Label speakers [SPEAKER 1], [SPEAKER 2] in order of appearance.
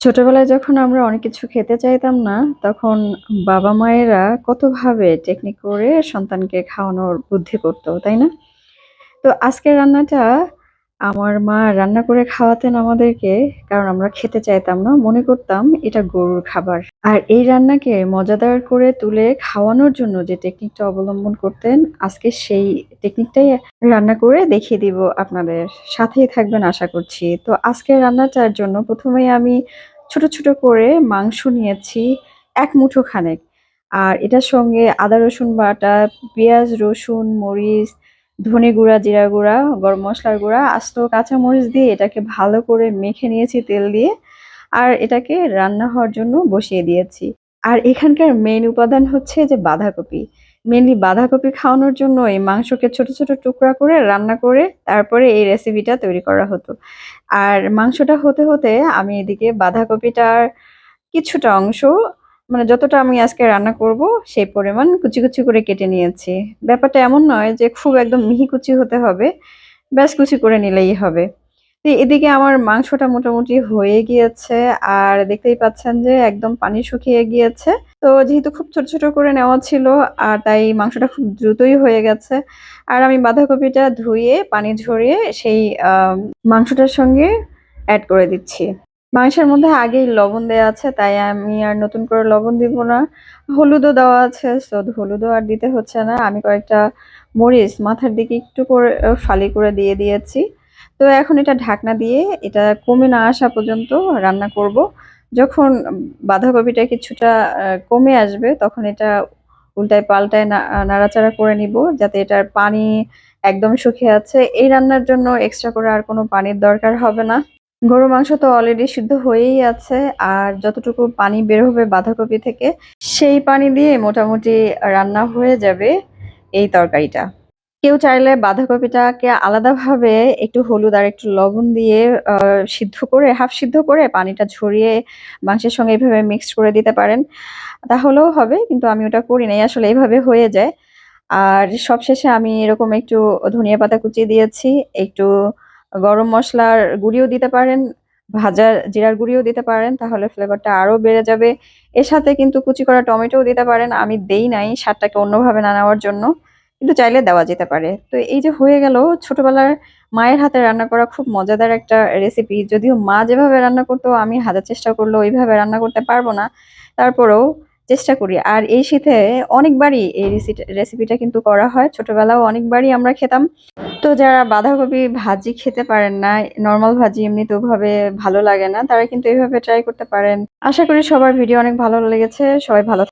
[SPEAKER 1] ছোটবেলায় যখন আমরা অনেক কিছু খেতে চাইতাম না, তখন বাবা-মায়েরা কতভাবে টেকনিক করে সন্তানকে খাওয়ানোর বুদ্ধি করতো তাই না? তো আজকের রান্নাটা আমার মা রান্না করে খাওয়াতেন আমাদেরকে, কারণ আমরা খেতে চাইতাম না। মনে করতাম এটা গরুর খাবার। আর এই রান্নাকে মজাদার করে তুলে খাওয়ানোর জন্য যে টেকনিকটা অবলম্বন করতেন, আজকে সেই টেকনিকটাই রান্না করে দেখিয়ে দিব আপনাদের। সাথেই থাকবেন আশা করছি। তো আজকের রান্নাটার জন্য প্রথমে আমি ছোট, ছোট করে মাংস নিয়েছি এক মুঠো খানেক। আর এটার সঙ্গে আদা রসুন বাটা, পেঁয়াজ, রসুন, মরিচ, ধনে গুঁড়া, জিরা গুঁড়া, গরম মশলার গুঁড়া, আস্ত কাঁচামরিচ দিয়ে এটাকে ভালো করে মেখে নিয়েছি তেল দিয়ে। আর এটাকে রান্না হওয়ার জন্য বসিয়ে দিয়েছি। আর এখানকার মেন উপাদান হচ্ছে যে বাঁধাকপি। মেনলি বাঁধাকপি খাওয়ানোর জন্য এই মাংসকে ছোট, ছোট টুকরা করে রান্না করে তারপরে এই রেসিপিটা তৈরি করা হতো। আর মাংসটা হতে, হতে আমি এদিকে বাঁধাকপিটার কিছুটা অংশ মানে যতটা আমি আজকে রান্না করব সেই পরিমাণ কুচি, কুচি করে কেটে নিয়েছি। ব্যাপারটা এমন নয় যে খুব একদম মিহি কুচি হতে হবে। ব্যাস কুচি করে নিলেই হবে। তো এদিকে আমার মাংসটা মোটামুটি হয়ে গিয়েছে আর দেখতেই পাচ্ছেন যে একদম পানি শুকিয়ে গিয়েছে। তো যেহেতু খুব ছোট, ছোট করে নেওয়া ছিল আর তাই মাংসটা খুব দ্রুতই হয়ে গেছে। আর আমি বাঁধাকপিটা ধুয়ে পানি ঝরিয়ে সেই মাংসটার সঙ্গে অ্যাড করে দিচ্ছি। মাংসের মধ্যে আগেই লবণ দেওয়া আছে, তাই আমি আর নতুন করে লবণ দিব না। হলুদও দেওয়া আছে সো হলুদও আর দিতে হচ্ছে না। আমি কয়েকটা মরিচ মাথার দিকে একটু করে ফালি করে দিয়ে দিয়েছি। তো এখন এটা ঢাকনা দিয়ে এটা কমে না আসা পর্যন্ত রান্না করব। যখন বাঁধাকপিটা কিছুটা কমে আসবে, তখন এটা উল্টায় পাল্টায় না নাড়াচাড়া করে নিব, যাতে এটার পানি একদম শুকিয়ে আছে। এই রান্নার জন্য এক্সট্রা করে আর কোনো পানির দরকার হবে না। গরুর মাংস তো অলরেডি সিদ্ধ হয়েই আছে, আর যতটুকু পানি বের হবে বাঁধাকপি থেকে, সেই পানি দিয়ে মোটামুটি রান্না হয়ে যাবে এই তরকারিটা। কেউ চাইলে বাঁধাকপিটাকে আলাদাভাবে একটু হলুদ আর একটু লবণ দিয়ে সিদ্ধ করে হাফ সিদ্ধ করে পানিটা ঝরিয়ে মাংসের সঙ্গে এভাবে মিক্সড করে দিতে পারেন। তাহলেও হবে, কিন্তু আমি ওটা করি নাই। আসলে এভাবে হয়ে যায়। আর সবশেষে আমি এরকম একটু ধনিয়া পাতা কুচিয়ে দিয়েছি। একটু গরম মশলার গুঁড়িও দিতে পারেন, ভাজা জিরার গুঁড়িও দিতে পারেন তাহলে ফ্লেভারটা আরও বেড়ে যাবে। এর সাথে কিন্তু কুচি করা টমেটোও দিতে পারেন। আমি দেই নাই স্বাদটাকে অন্যভাবে না নেওয়ার জন্য। কিন্তু চাইলে দেওয়া যেতে পারে। তো এই যে হয়ে গেল ছোটবেলার মায়ের হাতে রান্না করা খুব মজাদার একটা রেসিপি। যদিও মা যেভাবে রান্না করতো আমি হাজার চেষ্টা করলেও ওইভাবে রান্না করতে পারব না। তারপরেও চেষ্টা করি। আর এই শীতে অনেকবারই এই রেসিপিটা কিন্তু করা হয়। ছোটবেলায়ও অনেকবারই আমরা খেতাম। তো যারা বাঁধাকপি ভাজি খেতে পারেন না, নর্মাল ভাজি এমনিতে ভাবে ভালো লাগে না, তারা কিন্তু এইভাবে ট্রাই করতে পারেন। আশা করি সবার ভিডিও অনেক ভালো লেগেছে। সবাই ভালো